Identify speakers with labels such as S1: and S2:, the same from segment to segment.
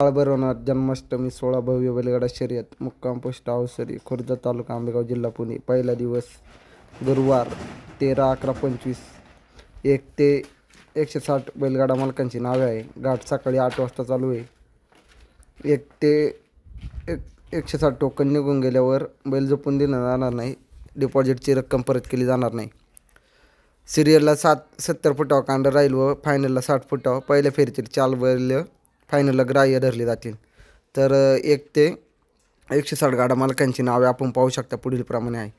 S1: काळभैरवनाथ जन्माष्टमी सोळा भव्य बैलगाडा शर्यत मुक्काम पोस्ट अवसरी खुर्द तालुका आंबेगाव जिल्हा पुणे. पहिला दिवस गुरुवार तेरा अकरा पंचवीस. एक ते एकशे साठ बैलगाडा मालकांची नावे आहे. घाट सकाळी आठ वाजता चालू आहे. एक ते एक एकशे साठ टोकन निघून गेल्यावर बैल जपून दिला जाणार नाही. डिपॉझिटची रक्कम परत केली जाणार नाही. सिरियलला सात सत्तर फुटाव कांड राहील व फायनलला साठ फुटावं पहिल्या फेरीतील चाल बैल फायनलला ग्राह्य धरले जातील. तर एक ते एकशे साठ गाडा मालकांची नावे आपण पाहू शकता पुढील प्रमाणे आहे.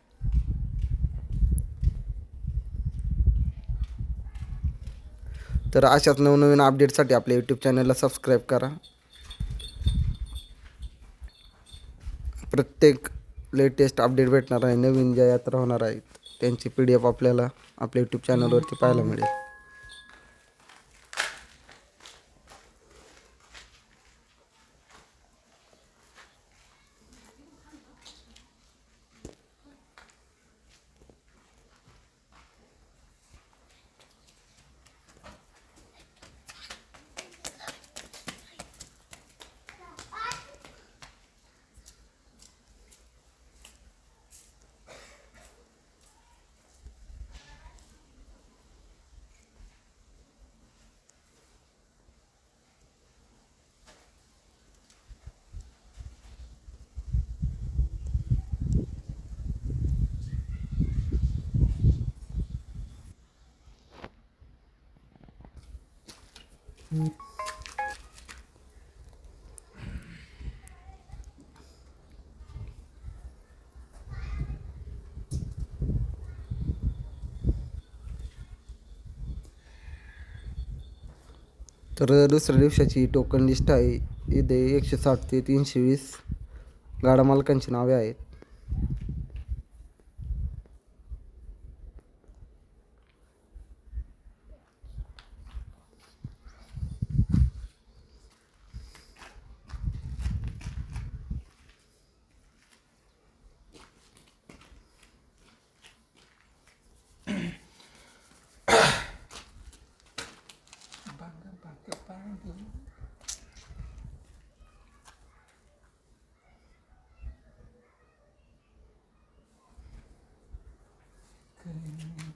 S1: तर अशाच नवनवीन अपडेटसाठी आपल्या यूट्यूब चॅनलला सबस्क्राईब करा. प्रत्येक लेटेस्ट अपडेट भेटणार आहे नवीन ज्या यात्रा होणार आहेत त्यांची पी डी एफ आपल्याला आपल्या यूट्यूब चॅनलवरती पाहायला मिळेल. तर दुसऱ्या दिवसाची टोकन लिस्ट आहे. इथे एकशे साठ ते तीनशे वीस गाडा मालकांची नावे आहेत. good in there.